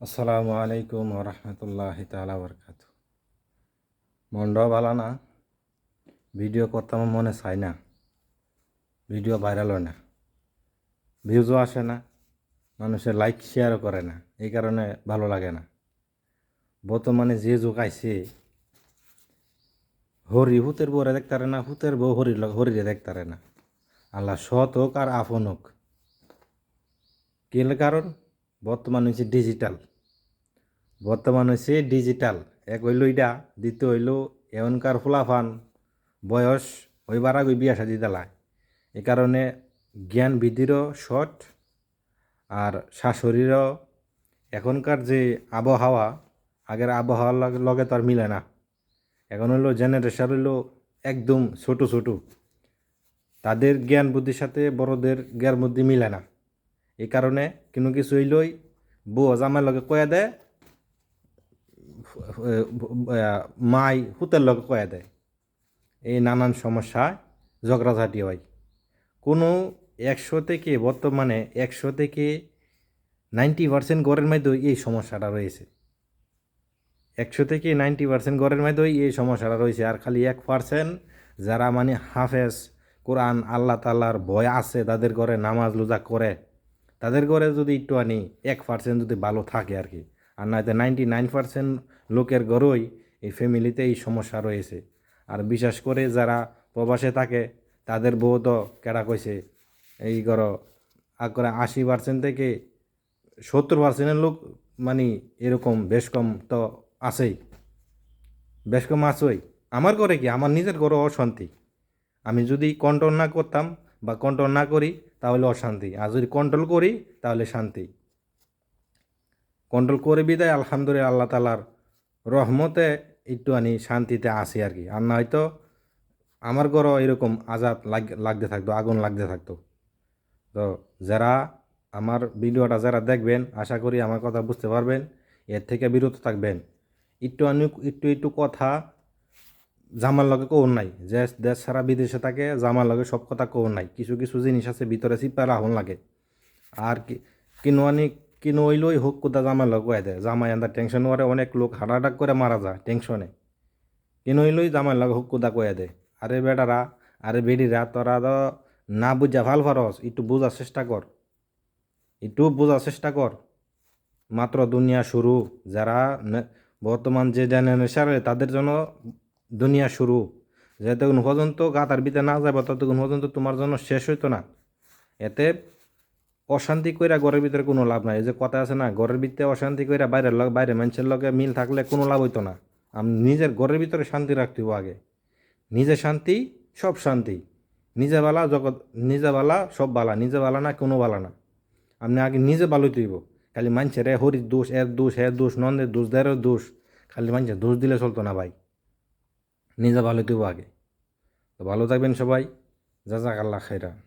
আসসালামু আলাইকুম রহমতুল্লাহ তালা বরকাত মনটাও ভালো না? ভিডিও করতে আমার মনে চাই না। ভিডিও ভাইরাল হয় না। ভিউজও আসে না। মানুষের লাইক শেয়ারও করে না। এই কারণে ভালো লাগে না। বর্তমানে যে যুগ আইছে, হরি হুতের বউরে দেখতারে না হুতের বউ লগ, হরিরে দেখতারে না। আল্লাহ সৎ হোক আর আপন হোক। কি কারণ? বর্তমান হচ্ছে ডিজিটাল বর্তমান হচ্ছে ডিজিটাল এক হইল ইডা, দ্বিতীয় হইল এখনকার ফুলাফান। বয়স ওইবার আগে বিয়া সাজি দেলায় এ কারণে জ্ঞান বৃদ্ধিরও শর্ট আর শাশুড়িরও এখনকার যে আবহাওয়া, আগের আবহাওয়ার লগে- তো আর মিলে না। এখন হইল জেনারেশন হইল একদম ছোট ছোট। তাদের জ্ঞান বুদ্ধির সাথে বড়দের জ্ঞান বুদ্ধি মিলে না। এই কারণে কোনো কিছু হইলই বউ জামার লগে কয়া দেয় মাই হুতের লগে কয়া দেয় এই নানান সমস্যায় ঝগড়াঝাটি হয়। কোনো একশো থেকে বর্তমানে একশো থেকে নাইনটি পার্সেন্ট ঘরের মধ্যে এই সমস্যাটা রয়েছে। একশো থেকে নাইনটি পার্সেন্ট ঘরের মধ্যেই এই সমস্যাটা রয়েছে। আর খালি এক পার্সেন্ট যারা মানে হাফেজ, কোরআন, আল্লাহ তাল্লার ভয় আছে, তাদের ঘরে নামাজ লুজা করে। তাদের ঘরে যদি একটু আনি, এক পার্সেন্ট যদি ভালো থাকে আর কি আর নয়তো নাইনটি নাইন পার্সেন্ট লোকের ঘরেই এই ফ্যামিলিতে এই সমস্যা রয়েছে। আর বিশেষ করে যারা প্রবাসে থাকে, তাদের বউ তো কেডা কইছে, এই ঘর করে আশি পার্সেন্ট থেকে সত্তর পার্সেন্টের লোক মানে এরকম বেশ কম তো আছেই। বেশ কম আছেই। আমার ঘরে কি? আমার নিজের ঘরে অশান্তি। আমি যদি কন্ট্রোল না করতাম বা কন্ট্রোল না করি তাহলে অশান্তি। আর যদি কন্ট্রোল করি, তাহলে শান্তি। কন্ট্রোল করে বিদায়, আলহামদুলিল্লাহ, আল্লাহ তালার রহমতে একটু আনি শান্তিতে আসি আর কি। আর না হয়তো আমার ঘরও এরকম আজাদ লাগ লাগতে থাকতো, আগুন লাগতে থাকতো। তো যারা আমার ভিডিওটা যারা দেখবেন, আশা করি আমার কথা বুঝতে পারবেন, এর থেকে বিরত থাকবেন। একটু আনি একটু একটু কথা জামার লগে কোন নাই। যে দেশ সারা বিদেশে থাকে, জামার লগে সব কথা কোন নাই। কিছু কিছু জিনিস আছে, ভিতরে চিপা রাখুন লাগে। আর কি কিনো হইলই হোক কোথা জামার লগে কয়ে দেয়। জামাই আন্দার টেনশন করে অনেক লোক হার্ট অ্যাটাক করে মারা যায় টেনশনে কিনো হইলই জামার লগে হোক কোথা কয়ে দেয়। আরে বেটারা, আরে বেডিরা তোরা তো না বুঝা ভালো ফারস একটু বোঝার চেষ্টা কর। একটু বোঝার চেষ্টা কর। মাত্র দুনিয়া শুরু। যারা বর্তমান যে জেনারেশন তাদের জন্য দুনিয়া শুরু। যতক্ষণ পর্যন্ত গাতার ভিতরে না যাবে ততক্ষণ পর্যন্ত তোমার জন্য শেষ হইতো না। এতে অশান্তি কইরা ঘরের ভিতরে কোনো লাভ নাই। এই যে কথা আছে না, ঘরের ভিতরে অশান্তি কইরা বাইরের লগ বাইরে মানুষের লগে মিল থাকলে কোনো লাভ হইতো না। আমি নিজের ঘরের ভিতরে শান্তি রাখতে হইবো আগে। নিজে শান্তি, সব শান্তি। নিজে বালা জগৎ নিজে বালা সব বালা। নিজে বালা না, কোনো বালা না। আপনি আগে নিজে ভালো তুইব খালি মানুষের হরির দোষ, এর দোষ এর দোষ, নন্দের দোষ দেরের দোষ। খালি মানুষের দোষ দিলে চলতো না ভাই। নিজে ভালো তুইব আগে। তো ভালো থাকবেন সবাই। যা যাক আল্লাহ খাইরা